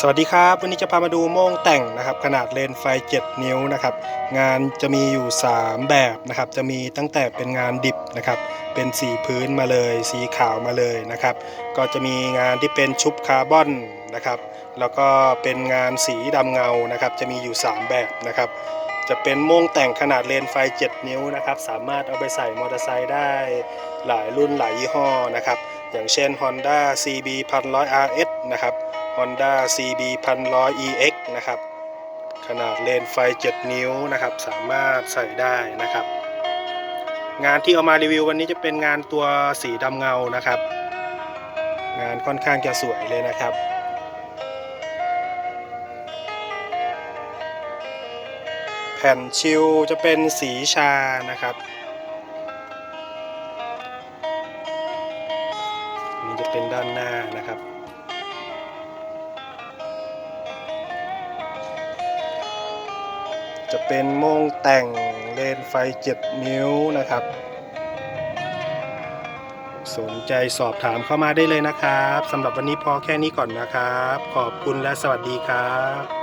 สวัสดีครับ วันนี้จะพามาดูโม่งแต่งนะครับ ขนาดเลนส์ไฟ 7 นิ้วนะครับ งานจะมีอยู่ 3 แบบนะครับ จะมีตั้งแต่เป็นงานดิบนะครับ เป็นสีพื้นมาเลย สีขาวมาเลยนะครับ ก็จะมีงานที่เป็นชุบคาร์บอนนะครับ แล้วก็เป็นงานสีดำเงานะครับ จะมีอยู่ 3 แบบนะครับ จะเป็นโม่งแต่งขนาดเลนส์ไฟ 7 นิ้วนะครับ สามารถเอาไปใส่มอเตอร์ไซค์ได้หลายรุ่นหลายยี่ห้อนะครับ อย่างเช่น Honda CB 1100 RS นะครับ Honda CB 1100 EX นะครับ ขนาดเลนไฟ 7 นิ้วนะครับ สามารถใส่ได้นะครับ งานที่เอามารีวิววันนี้จะเป็นงานตัวสีดำเงานะครับ งานค่อนข้างจะสวยเลยนะครับแผ่นชิลจะเป็นสีชานะครับ นี่จะเป็นด้านหน้านะครับ จะเป็นโม่งแต่งเลนไฟ 7 นิ้วนะครับ สนใจสอบถามเข้ามาได้เลยนะครับสำหรับวันนี้พอแค่นี้ก่อนนะครับ ขอบคุณและสวัสดีครับ